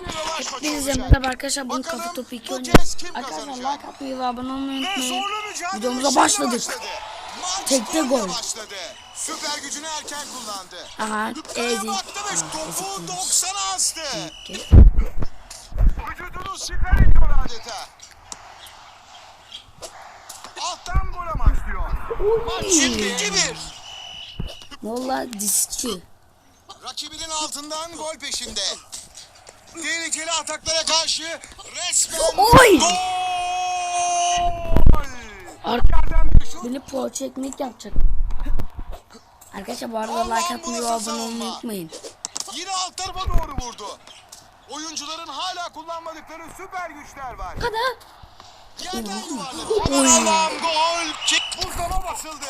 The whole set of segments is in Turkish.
bir rövanş maçı Biz olacak. merhaba arkadaşlar bunu kafa topu 2 bu oynuyoruz. Arkadaşlar like atmayı ve abone olmayı unutmayın. Videomuza başladık. Tekte gol. Süper gücünü erken kullandı. Aha ezik. topu 90'a astı. Vücudunu siper ediyor adeta. Alttan gol amaçlıyor. Maç şimdi 2-1. Valla disçi. Rakibinin altından gol peşinde. Tehlikeli ataklara karşı resmen Oy! gol. Poğaça ekmek yapacak. Arkadaşlar bu arada like atmayı ve abone olmayı unutmayın. Yine alt tarafa doğru vurdu. Oyuncuların hala kullanmadıkları süper güçler var. Hadi. Yerden yuvarladı. Aman Allah'ım gol. Kick buzdana basıldı.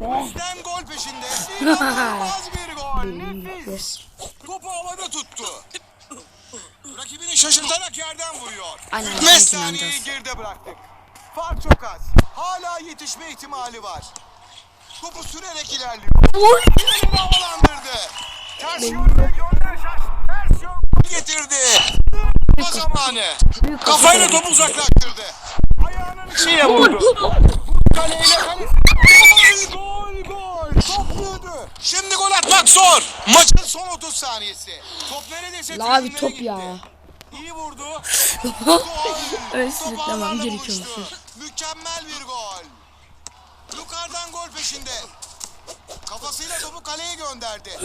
Be. Bizden gol peşinde. İnanılmaz bir gol. Nefis. Topu havada tuttu. Rakibini şaşırtarak yerden vuruyor. Beş saniyeyi geride bıraktık. Fark çok az. Hala yetişme ihtimali var. Topu sürerek ilerliyor. Yine havalandırdı. Ters yönde gönder şaş. Ters yön getirdi. O zamanı. Büyük Kafayla kafa. topu uzaklaştırdı. Ayağının içiyle vurdu. Kaleyle kalesi. Gol gol. Top vurdu. Şimdi gol atmak zor. Maçın son 30 saniyesi. Top neredeyse La abi top gitti. ya. İyi vurdu. Öyle sürüklemem buluştu. Mükemmel bir gol. Yukarıdan gol peşinde. Kafasıyla topu kaleye gönderdi.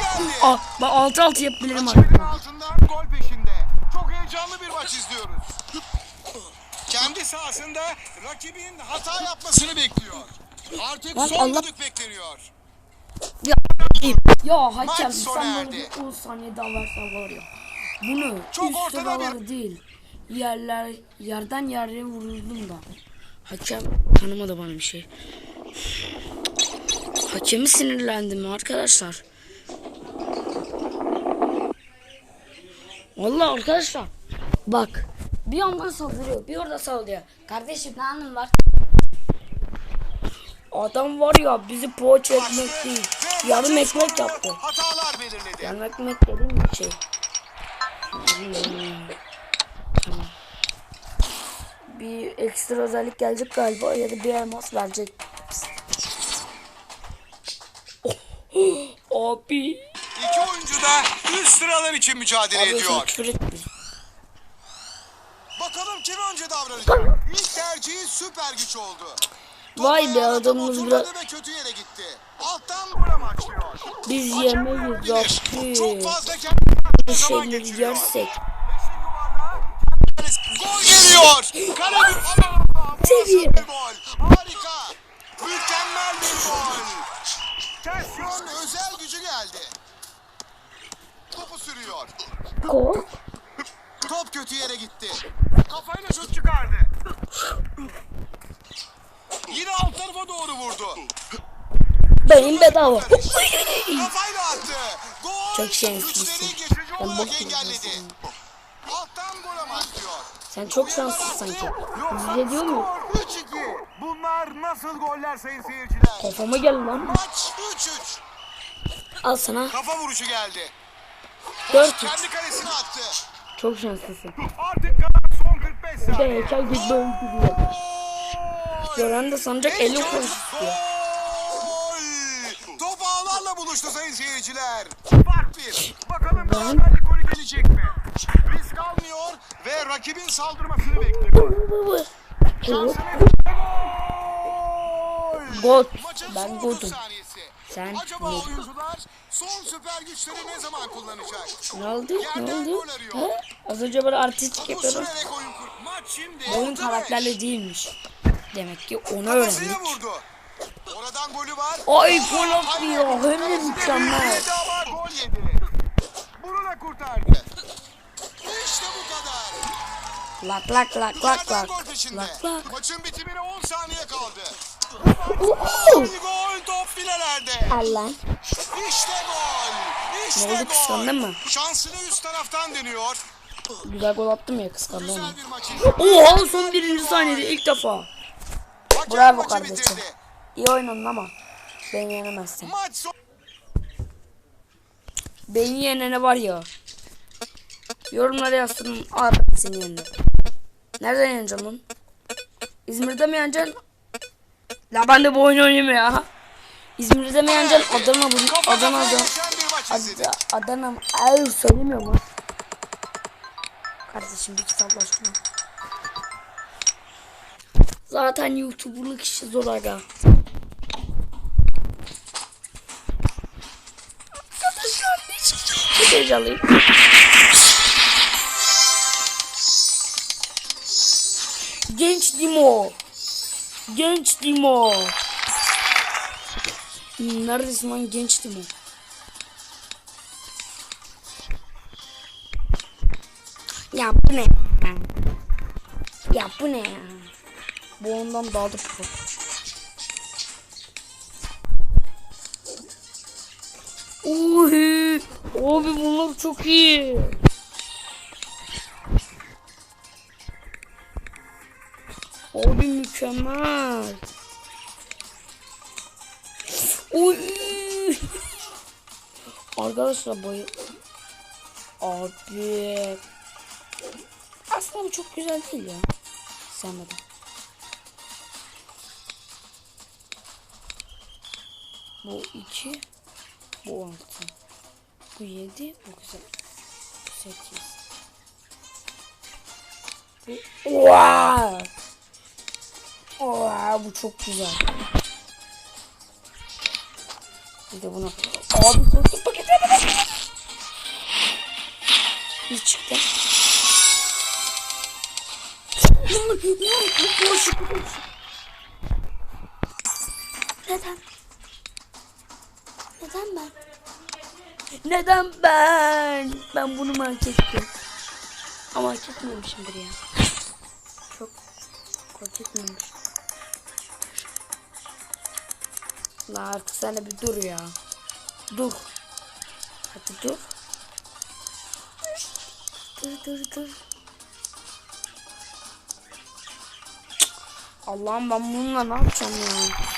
Geldi. Aa, ben 6-6 yapabilirim Rakibinin artık. altından gol peşinde. Çok heyecanlı bir maç izliyoruz. Kendi sahasında rakibin hata yapmasını bekliyor. Artık Lan son Allah- düdük bekleniyor. Ya hakem Maç sona sen bir 10 saniye daha versen var ya. Bunu Çok üst sıralar bir- değil. Yerler yerden yere vururdum da. Hakem tanımadı bana bir şey. Hakemi sinirlendim arkadaşlar. Vallahi arkadaşlar. Bak. Bir yandan saldırıyor, bir orada saldırıyor. Kardeşim ne anın var? Adam var ya bizi poğaça ekmek değil. Yarım ekmek yaptı. Hatalar belirledi. Yarım ekmek dediğim bir şey. Hmm. Tamam. Bir ekstra özellik gelecek galiba ya da bir elmas verecek. Oh, Abi. İki oyuncu da üst sıralar için mücadele Abi ediyor. Bakalım kim önce davranacak? İlk tercihi süper güç oldu. Vay be, adamımız biraz- ve kötü yere gitti. Alttan. Biz yemeyiz. Çok fazla kendine Şeyleri geçiriyor. yersek. Gol geliyor. Kale bir bir gol. Harika. Mükemmel bir gol. Ters yön özel gücü geldi. Topu sürüyor. Gol. Top kötü yere gitti. Kafayla şut çıkardı. Yine alt tarafa doğru vurdu. Benim bedava. Kafayla attı. Gol. Çok şanslısın. Ben bok engelledi. Alttan gol. Sen çok şanslısın sanki. Bize diyor mu? 3-2. Bunlar nasıl goller sayın seyirciler? Kafama gel lan. Maç 3-3. Al sana. Kafa vuruşu geldi. 4 Kendi kalesine attı. Çok şanslısın. Artık kalan son 45 Bir de saniye. heykel gibi böyle! Gören de sanacak 50 kuruş istiyor. Buluştu sayın seyirciler. Fark bir. Bakalım beraberlik golü gelecek mi? Risk almıyor ve rakibin saldırmasını bekliyor. Gol. Gol! Gol. Maçın Ben son 30 goldum. Sen Acaba gol. oyuncular son süper güçleri ne zaman kullanacak? Ne oldu? Ne Yerden oldu? gol arıyor. He? Az önce böyle artistik yapıyordum. oyun kur. Maç şimdi. Oyun karakterle değilmiş. Demek ki onu öğrendik. vurdu. Oradan golü var. Ay gol atıyor. Hem de mükemmel. Gol yedi. Bunu da kurtardı. İşte bu kadar. Lak lak lak lak lak. Lak lak. Maçın bitimine 10 saniye kaldı. Gol top filelerde. Allah. İşte gol. İşte Ne oldu, kıskandın mı? Şansını üst taraftan deniyor. Güzel gol attım ya kıskandım. Oha son birinci saniyede ilk defa. Bravo kardeşim. bitirdi. İyi oynadın ama. Beni yenemezsin. Beni yenene var ya. Yorumlara yazsın. Al seni yeniden. Nereden yeneceksin lan? İzmir'de mi yeneceksin? La ben de bu oyunu oynayayım ya. İzmir'de mi yeneceksin? Adana bu. Kafa Adana'da. kafaya geçen bir maç izledik. Ad Adana mı? Ay söylemiyorum lan. Kardeşim bir kitap aşkına. Zaten YouTuber'lık işi zor aga. Arkadaşlar ne çıkacak? Çok heyecanlıyım. Genç Dimo. Genç Dimo. Hmm, Neredesin lan genç Dimo? Ya bu ne? Ya bu ne ya? Bu ondan daha da pro. Abi bunlar çok iyi. Abi mükemmel. Uy. Arkadaşlar bayı. Abi. Aslında bu çok güzel değil ya. Sevmedim. Bu iki. Bu altı. Bu yedi. Bu güzel. Bu sekiz. Bu... Wow. Wow, bu çok güzel. Bir de bunu. Abi korktum paketi. Bir çıktı. Neden? Neden ben? Neden ben? Ben bunu mu ettim? Ama hak etmemişimdir ya. Çok hak etmemiş. La artık sen bir dur ya. Dur. Hadi dur. Dur dur dur. Allah'ım ben bununla ne yapacağım ya?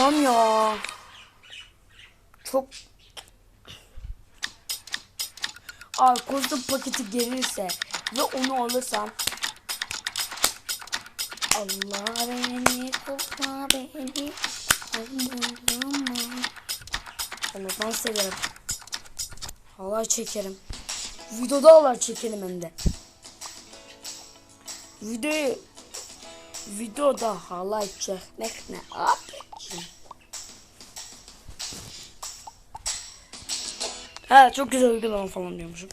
Allah'ım ya. Çok Arkozun paketi gelirse ve onu alırsam Allah beni kokla beni. Allah'ım Allah'tan severim. Halay çekerim. Videoda halay çekerim hem de. Videoyu Videoda halay çekmek ne abi Ha çok güzel uygulama falan diyormuşum.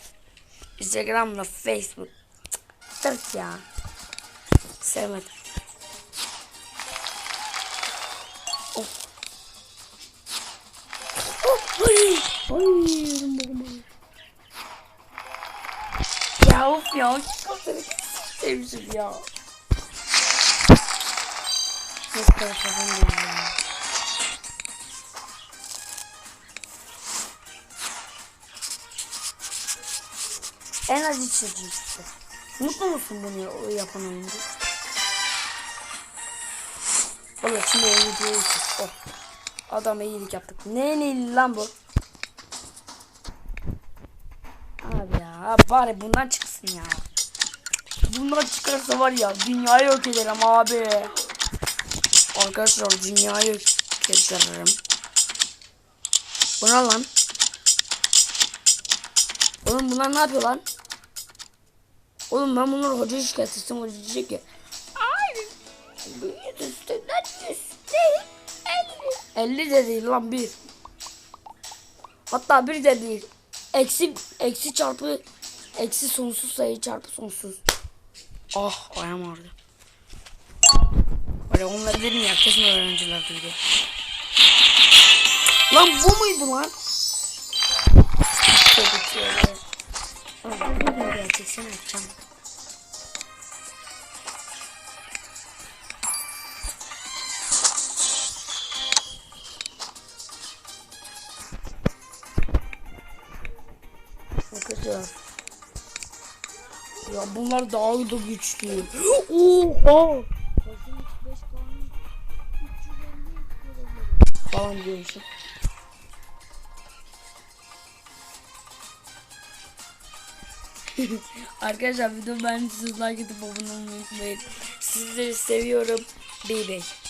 Instagram'la Facebook. Cık, Tırk ya. Sevmedim. Oh. Oh, ay. Ay. Ya of ya. Çok sevmişim ya. Falan değil ya. En içeceğim işte. Mutlu musun bunu yapan oyuncu? Valla şimdi oyuncu değil. Oh. Adama iyilik yaptık. Ne ne lan bu? Abi ya bari bundan çıksın ya. Bundan çıkarsa var ya dünyayı yok ederim abi. Arkadaşlar dünyayı ederim. Bu ne lan? Oğlum bunlar ne yapıyor lan? Oğlum ben bunları hocaya şikayet etsem hoca diyecek ki. Ay büyüdü üstünden üstü 50 50 de değil lan bir. Hatta bir de değil Eksi, eksi çarpı Eksi sonsuz sayı çarpı sonsuz. Ah ayağım ağrıdı Böyle onları dedim ya kesin öğrenciler duydu. Lan bu muydu lan? Çocuk şeyler. Bugün geleceksin. Bakacağım. Ya bunlar daha da güçlü. Oha! Falan diyormuşum. Arkadaşlar video beğendiyseniz like edip abone olmayı unutmayın. Sizleri seviyorum. Bye bye.